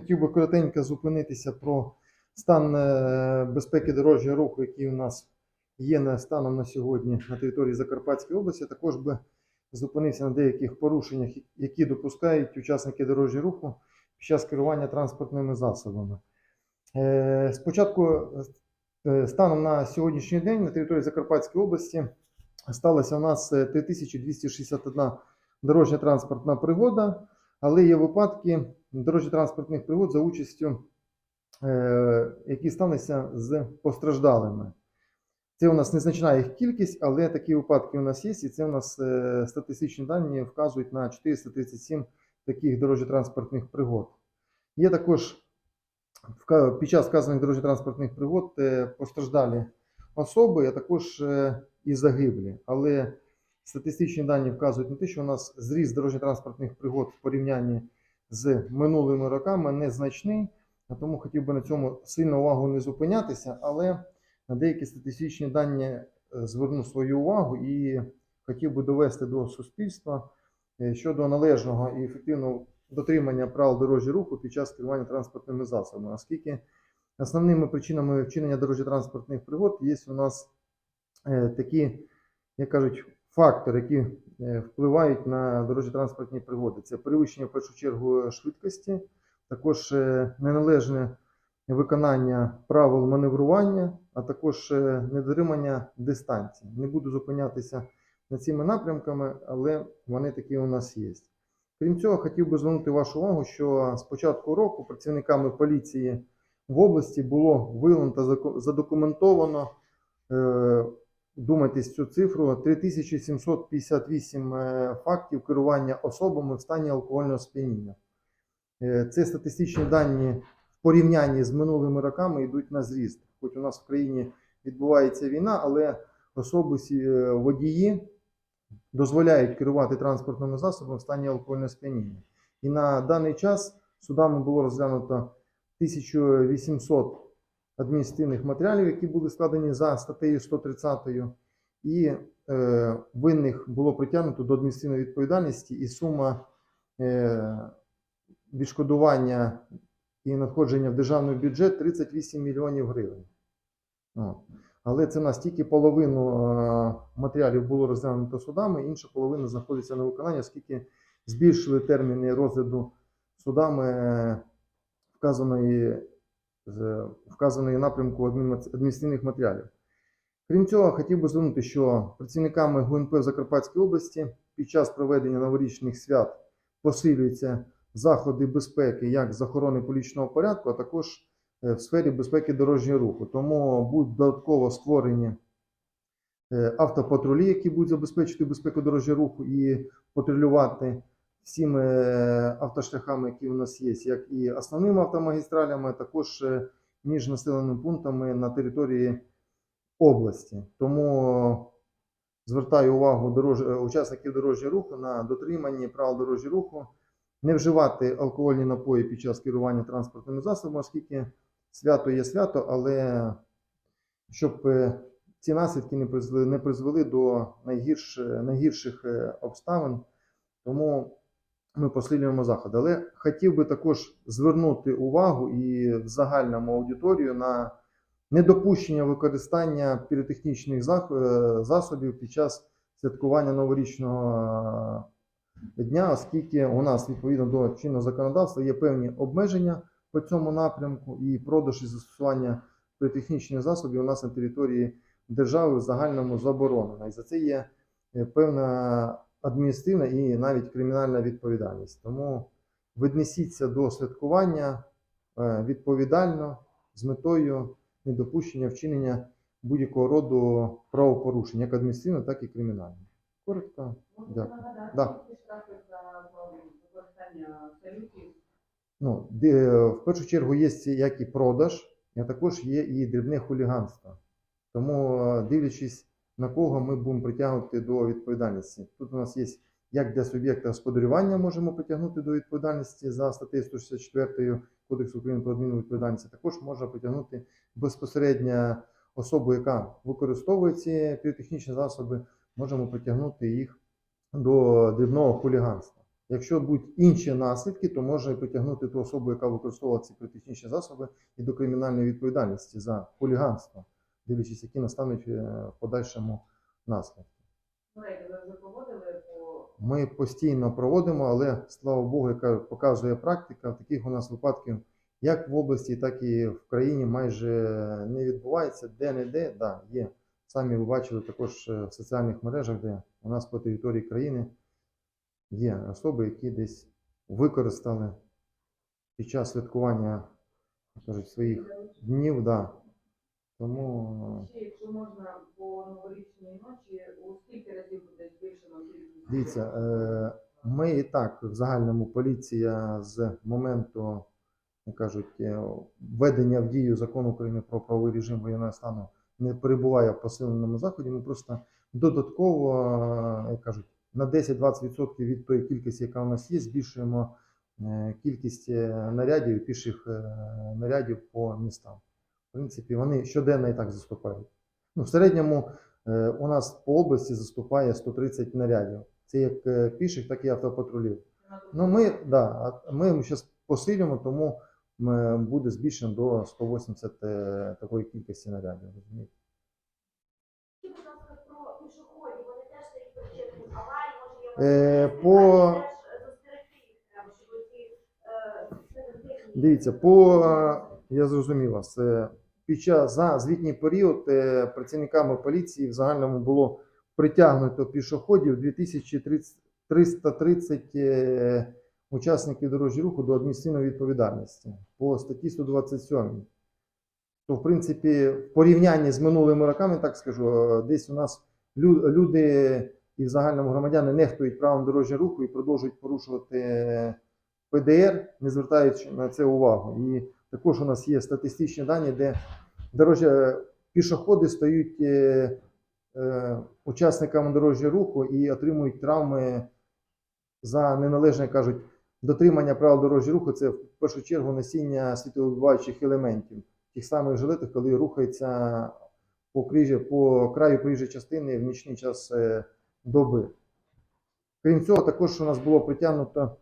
хотів би коротенько зупинитися про стан е, безпеки дорожнього руху, який у нас є на станом на сьогодні на території Закарпатської області. Також би зупинився на деяких порушеннях, які допускають учасники дорожнього руху під час керування транспортними засобами. Е, Спочатку, е, станом на сьогоднішній день на території Закарпатської області сталося у нас е, 3261 дорожня транспортна пригода, але є випадки дорожньо-транспортних пригод за участю, е, які сталися з постраждалими. Це у нас незначна їх кількість, але такі випадки у нас є, і це у нас е, статистичні дані вказують на 437 таких дорожньо-транспортних пригод. Є також під час вказаних дорожньо-транспортних пригод е, постраждалі особи, а також і загиблі. Але статистичні дані вказують на те, що у нас зріст дорожньо-транспортних пригод в порівнянні з минулими роками незначний, тому хотів би на цьому сильно увагу не зупинятися, але на деякі статистичні дані е, зверну свою увагу і хотів би довести до суспільства е, щодо належного і ефективного дотримання правил дорожнього руху під час керування транспортними засобами, оскільки основними причинами вчинення дорожньо-транспортних пригод є у нас е, такі, як кажуть, фактори, які е, впливають на дорожньо-транспортні пригоди. Це перевищення в першу чергу швидкості, також е, неналежне виконання правил маневрування, а також е, недотримання дистанції. Не буду зупинятися над цими напрямками, але вони такі у нас є. Крім цього, хотів би звернути вашу увагу, що з початку року працівниками поліції в області було виявлено та задокументовано, думайтесь цю цифру, 3758 е, фактів керування особами в стані алкогольного сп'яніння. Е, Це статистичні дані в порівнянні з минулими роками йдуть на зріст. Хоч у нас в країні відбувається війна, але особисті е, водії дозволяють керувати транспортними засобами в стані алкогольного сп'яніння. І на даний час судами було розглянуто 1800 адміністративних матеріалів, які були складені за статтею 130, і е, винних було притягнуто до адміністративної відповідальності, і сума е, відшкодування і надходження в державний бюджет 38 мільйонів гривень. Але це в нас тільки половину е, матеріалів було розглянуто судами, інша половина знаходиться на виконанні, оскільки збільшили терміни розгляду судами е, вказаної, з- вказаної напрямку адміністративних матеріалів. Крім цього, хотів би звернути, що працівниками ГУНП в Закарпатській області під час проведення новорічних свят посилюються заходи безпеки як з охорони публічного порядку, а також е, в сфері безпеки дорожнього руху. Тому будуть додатково створені е, автопатрулі, які будуть забезпечити безпеку дорожнього руху і патрулювати всіми е, автошляхами, які у нас є, як і основними автомагістралями, також е, між населеними пунктами на території області. Тому звертаю увагу дорож... е, учасників дорожнього руху на дотриманні правил дорожнього руху, не вживати алкогольні напої під час керування транспортними засобами, оскільки свято є свято, але щоб ці наслідки не призвели, не призвели до найгірш, найгірших обставин. Тому ми посилюємо заходи. Але хотів би також звернути увагу і в загальному аудиторію на недопущення використання піротехнічних е, засобів під час святкування новорічного е, дня, оскільки у нас відповідно до чинного законодавства є певні обмеження по цьому напрямку, і продаж і застосування піротехнічних засобів у нас на території держави в загальному заборонено. І за це є е, певна адміністративна і навіть кримінальна відповідальність. Тому віднесіться до святкування е, відповідально з метою недопущення вчинення будь-якого роду правопорушень, як адміністративно, так і кримінально. Коротко. Дякую. Да. Ну, де, в першу чергу є як і продаж, а також є і дрібне хуліганство. Тому, е, дивлячись на кого ми будемо притягувати до відповідальності. Тут у нас є як для суб'єкта господарювання можемо притягнути до відповідальності за статтею 164 Кодексу України про адмінвідповідальність, а також можна притягнути безпосередньо особу, яка використовує ці піротехнічні засоби, можемо притягнути їх до дрібного хуліганства. Якщо будуть інші наслідки, то може притягнути ту особу, яка використовувала ці піротехнічні засоби, і до кримінальної відповідальності за хуліганство, дивлячись, які настануть е, в подальшому наслідки. Ми постійно проводимо, але слава Богу, яка показує практика, таких у нас випадків як в області, так і в країні майже не відбувається. Де-не-де, да, є. Самі ви бачили також е, в соціальних мережах, де у нас по території країни є особи, які десь використали під час святкування кажуть, своїх днів. Да. Тому ще, якщо можна по новорічній ночі, у скільки разів буде збільшено кількість? Дивіться, е, ми і так в загальному поліція з моменту, як кажуть, е, введення в дію закону України про правовий режим воєнного стану не перебуває в посиленому заході. Ми просто додатково, е, як кажуть, на 10-20% від тої кількості, яка у нас є, збільшуємо кількість нарядів і піших нарядів по містам. Принципі, вони щоденно і так заступають. Ну, в середньому е, у нас по області заступає 130 нарядів. Це як е, піших, так і автопатрулів. Ну, ми, да, ми зараз посилюємо, тому м, буде збільшено до 180 е, такої кількості нарядів. Розумієте? Е, по- е, Дивіться, по е, я зрозумів вас. Під час за звітній період е, працівниками поліції в загальному було притягнуто пішоходів 2330 е, учасників дорожнього руху до адміністративної відповідальності по статті 127. То, в принципі, в порівнянні з минулими роками, так скажу, е, десь у нас люди і в загальному громадяни нехтують правом дорожнього руху і продовжують порушувати ПДР, не звертаючи на це увагу. І також у нас є статистичні дані, де дорожня, пішоходи стають е, е, учасниками дорожнього руху і отримують травми за неналежне, кажуть, дотримання правил дорожнього руху. Це в першу чергу носіння світловідбиваючих елементів, тих самих жилетів, коли рухається по, крижі, по краю проїжджої частини в нічний час е, доби. Крім цього, також у нас було притягнуто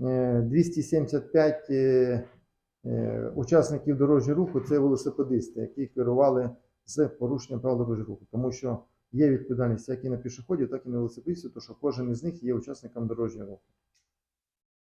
е, 275 е, е, учасників дорожнього руху це велосипедисти, які керували з порушенням правил дорожнього руху, тому що є відповідальність як і на пішоходів, так і на велосипедистів, тому що кожен із них є учасником дорожнього руху.